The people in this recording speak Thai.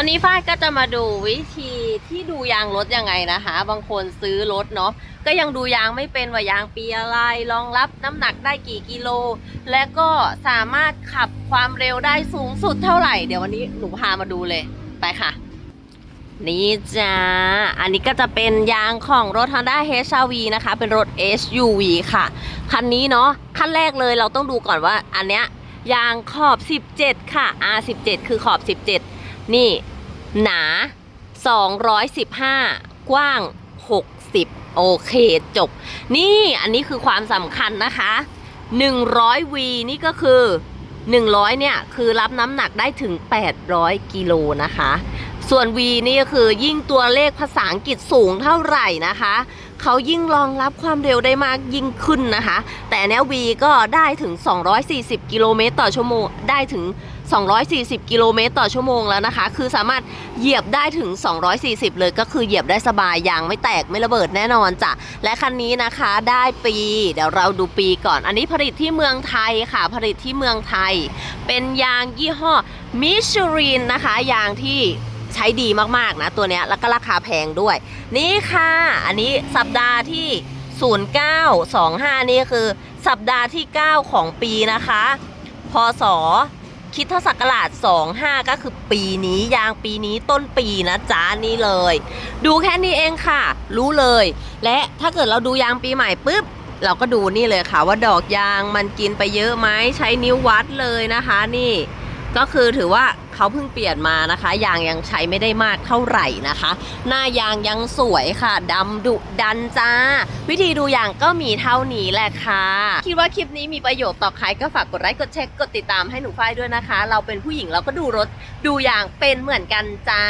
วันนี้ฝ้ายก็จะมาดูวิธีที่ดูยางรถยังไงนะคะ บางคนซื้อรถเนาะก็ยังดูยางไม่เป็นว่ายางปีอะไรรองรับน้ำหนักได้กี่กิโล และก็สามารถขับความเร็วได้สูงสุดเท่าไหร่ เดี๋ยววันนี้หนูพามาดูเลยไปค่ะ นี่จ้าอันนี้ก็จะเป็นยางของรถ Honda HR-V นะคะ เป็นรถ SUV ค่ะ คันนี้เนาะขั้นแรกเลยเราต้องดูก่อนว่าอันเนี้ยยางขอบ 17 ค่ะ R17 คือขอบ 17 นี่ หนา 215 กว้าง 60 โอเคจบ นี่อันนี้คือความสำคัญนะคะ 100V นี่ก็คือ 100 เนี่ย คือรับน้ำหนักได้ถึง 800 กิโลนะคะ ส่วน V นี่ก็คือยิ่งตัวเลขภาษาอังกฤษสูงเท่าไหร่นะคะ เขายิ่งรองรับความเร็วได้มากยิ่งขึ้นนะคะ แต่เนี้ย V ก็ได้ถึง 240 กิโลเมตรต่อชั่วโมง ได้ถึง 240 กิโลเมตรต่อชั่วโมงแล้วนะคะ คือสามารถเหยียบได้ถึง 240 เลยก็คือเหยียบได้สบายยางไม่แตกไม่ระเบิดแน่นอนจ้ะ และคันนี้นะคะได้ปี เดี๋ยวเราดูปีก่อน อันนี้ผลิตที่เมืองไทยค่ะ ผลิตที่เมืองไทย เป็นยางยี่ห้อมิชลินนะคะ ยางที่ ใช้ดีมากๆนะตัวเนี้ยแล้วก็ราคาแพงด้วย นี่ค่ะ อันนี้สัปดาห์ที่ 0925 นี่คือสัปดาห์ที่ 9 ของปีนะคะ พศคิดทศักราช25 ก็คือปีนี้ยางปีนี้ต้นปีนะจ๊ะนี่เลย ดูแค่นี้เองค่ะ รู้เลย และถ้าเกิดเราดูยางปีใหม่ปุ๊บเราก็ดูนี่เลยค่ะว่าดอกยางมันกินไปเยอะไหมใช้นิ้ววัดเลยนะคะนี่ ก็คือถือว่าเขาเพิ่งเปลี่ยนมานะคะ ยางยังใช้ไม่ได้มากเท่าไหร่นะคะ หน้ายางยังสวยค่ะดำดุดันจ้า วิธีดูยางก็มีเท่านี้แหละค่ะ คิดว่าคลิปนี้มีประโยชน์ต่อใครก็ฝากกดไลค์กดแชร์กดติดตามให้หนูฝ้ายด้วยนะคะ เราเป็นผู้หญิงเราก็ดูรถดูยางเป็นเหมือนกันจ้า